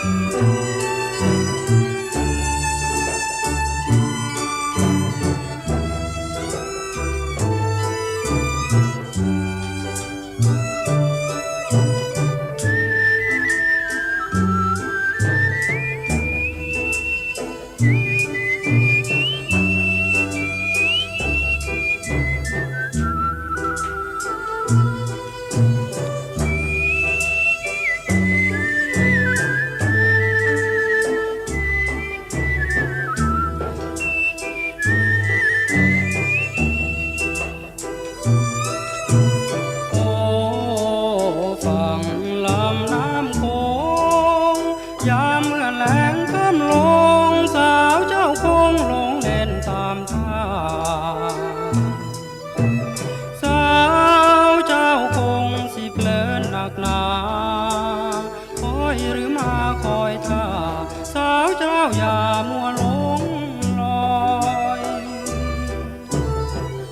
โยามเมื่อแลงค่ำลงสาวเจ้าคงลงเล่นตามท่าสาวเจ้าคงสิเพลินหนักหนาคอยหรือมาคอยท่าสาวเจ้าอย่ามัวหลงลอย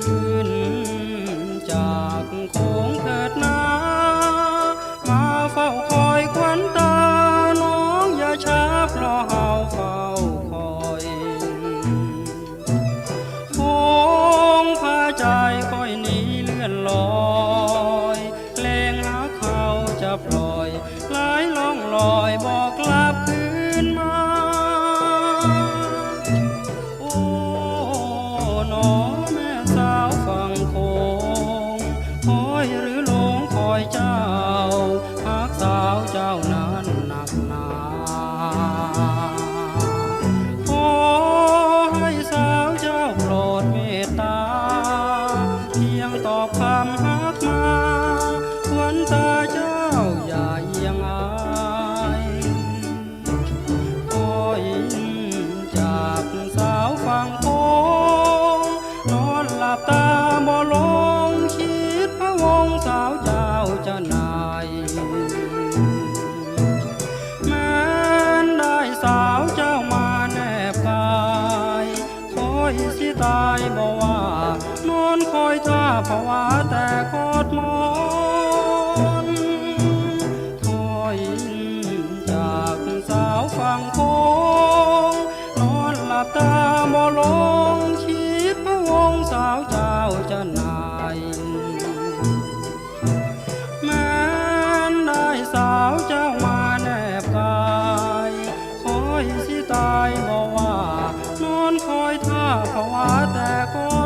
ขึ้นจากโคงเถิดนา จะปล่อยหลายล่องลอยบอกกลับคืนมา โอ้หนอแม่สาวฟังโคงคอยหรือลงคอยเจ้าหากสาวเจ้านั้นหนักหนาขอให้สาวเจ้าโปรด อยสิตายบ่ว่านอนคอยท่าภาวะแต่กอดหมอ 桃花带过。